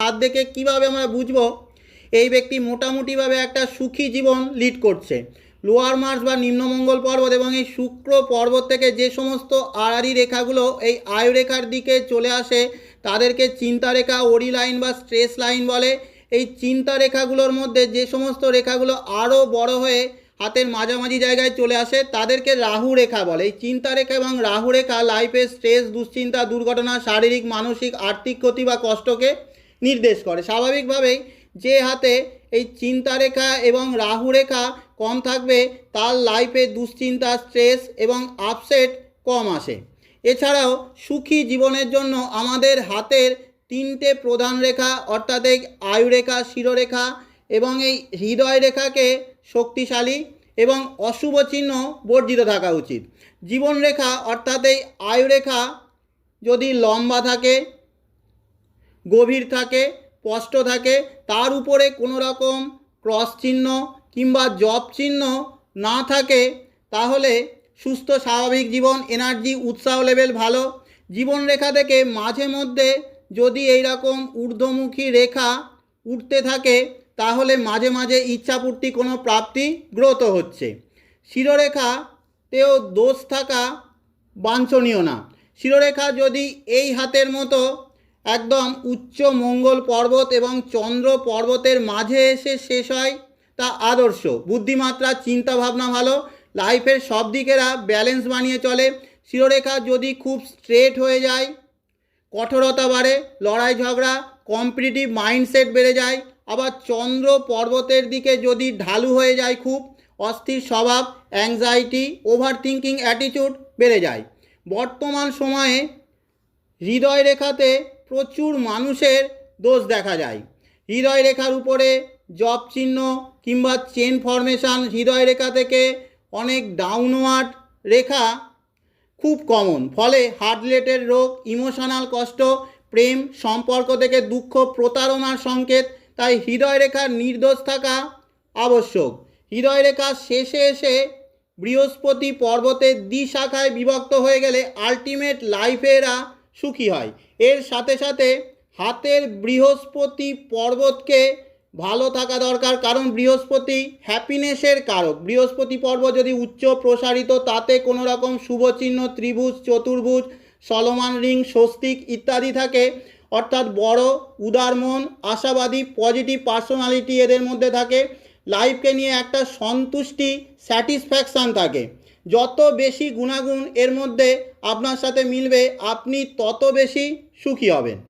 হাত দেখে কীভাবে আমরা বুঝব? এই ব্যক্তি মোটামুটিভাবে একটা সুখী জীবন লিড করছে। লোয়ার মার্স বা নিম্নমঙ্গল পর্বত এবং এই শুক্র পর্বত থেকে যে সমস্ত আড়ারি রেখাগুলো এই আয়ু রেখার দিকে চলে আসে, তাদেরকে চিন্তা রেখা ওরি লাইন বা স্ট্রেস লাইন বলে। এই চিন্তা রেখাগুলোর মধ্যে যে সমস্ত রেখাগুলো আরও বড় হয়ে হাতের মাঝামাঝি জায়গায় চলে আসে, তাদেরকে রাহু রেখা বলে। এই চিন্তা রেখা এবং রাহু রেখা লাইফে স্ট্রেস দুশ্চিন্তা, দুর্ঘটনা, শারীরিক, মানসিক, আর্থিক ক্ষতি বা কষ্টকে নির্দেশ করে। স্বাভাবিকভাবেই যে হাতে এই চিন্তা রেখা এবং রাহু রেখা কম থাকবে, তার লাইফে দুশ্চিন্তা, স্ট্রেস এবং আপসেট কম আসে। এছাড়াও সুখী জীবনের জন্য আমাদের হাতের তিনটে প্রধান রেখা, অর্থাৎ এই আয়ুরেখা, শিরোরেখা এবং এই হৃদয় রেখাকে শক্তিশালী এবং অশুভ চিহ্ন বর্জিত থাকা উচিত। জীবনরেখা, অর্থাৎ এই আয়ুরেখা যদি লম্বা থাকে গভীর থাকে, স্পষ্ট থাকে। তার উপরে কোনো রকম ক্রস চিহ্ন কিংবা জব চিহ্ন না থাকে, তাহলে সুস্থ, স্বাভাবিক জীবন এনার্জি উৎসাহ লেভেল ভালো। জীবনরেখা থেকে মাঝে মধ্যে যদি এই রকম ঊর্ধ্বমুখী রেখা উঠতে থাকে, তাহলে মাঝে মাঝে ইচ্ছাপূর্তি কোনো প্রাপ্তি গ্রত হচ্ছে। শিরোরেখাতেও দোষ থাকা বাঞ্ছনীয় না। শিরোরেখা যদি এই হাতের মতো একদম উচ্চ মঙ্গল পর্বত এবং চন্দ্র পর্বতের মাঝে এসে শেষ হয় তা আদর্শ। বুদ্ধিমাত্রা, চিন্তাভাবনা ভালো, লাইফের সব দিকেরা ব্যালেন্স বানিয়ে চলে। শিরোরেখা যদি খুব স্ট্রেট হয়ে যায়, কঠোরতা বাড়ে, লড়াই ঝগড়া কম্পিটিটিভ মাইন্ডসেট বেড়ে যায়, আবার চন্দ্র পর্বতের দিকে যদি ঢালু হয়ে যায় খুব, অস্থির স্বভাব অ্যাংজাইটি ওভার থিঙ্কিং অ্যাটিটিউড বেড়ে যায়। বর্তমান সময়ে হৃদয় রেখাতে প্রচুর মানুষের দোষ দেখা যায়। হৃদয় রেখার উপরে জব চিহ্ন কিংবা চেন ফরমেশন হৃদয় রেখা থেকে অনেক ডাউনওয়ার্ড রেখা খুব কমন ফলে হার্ট রিলেটেড রোগ ইমোশনাল কষ্ট, প্রেম, সম্পর্ক থেকে দুঃখ, প্রতারণার সংকেত, তাই হৃদয় রেখার নির্দোষ থাকা আবশ্যক। হৃদয় রেখার শেষে এসে বৃহস্পতি পর্বতের দ্বিশাখায় বিভক্ত হয়ে গেলে আলটিমেট লাইফে এরা সুখী হয়। এর সাথে সাথে হাতের বৃহস্পতি পর্বতকে ভালো থাকা দরকার, কারণ বৃহস্পতি হ্যাপিনেসের কারক। বৃহস্পতি পর্ব যদি উচ্চ প্রসারিত, তাতে কোনো রকম শুভচিহ্ন ত্রিভুজ, চতুর্ভুজ, সলমান রিং, স্বস্তিক ইত্যাদি থাকে। অর্থাৎ বড়, উদার মন, আশাবাদী পজিটিভ পার্সোনালিটি এদের মধ্যে থাকে। লাইফকে নিয়ে একটা সন্তুষ্টি স্যাটিসফ্যাকশান থাকে। যত বেশি গুণাগুণ এর মধ্যে আপনার সাথে মিলবে আপনি তত বেশি সুখী হবেন।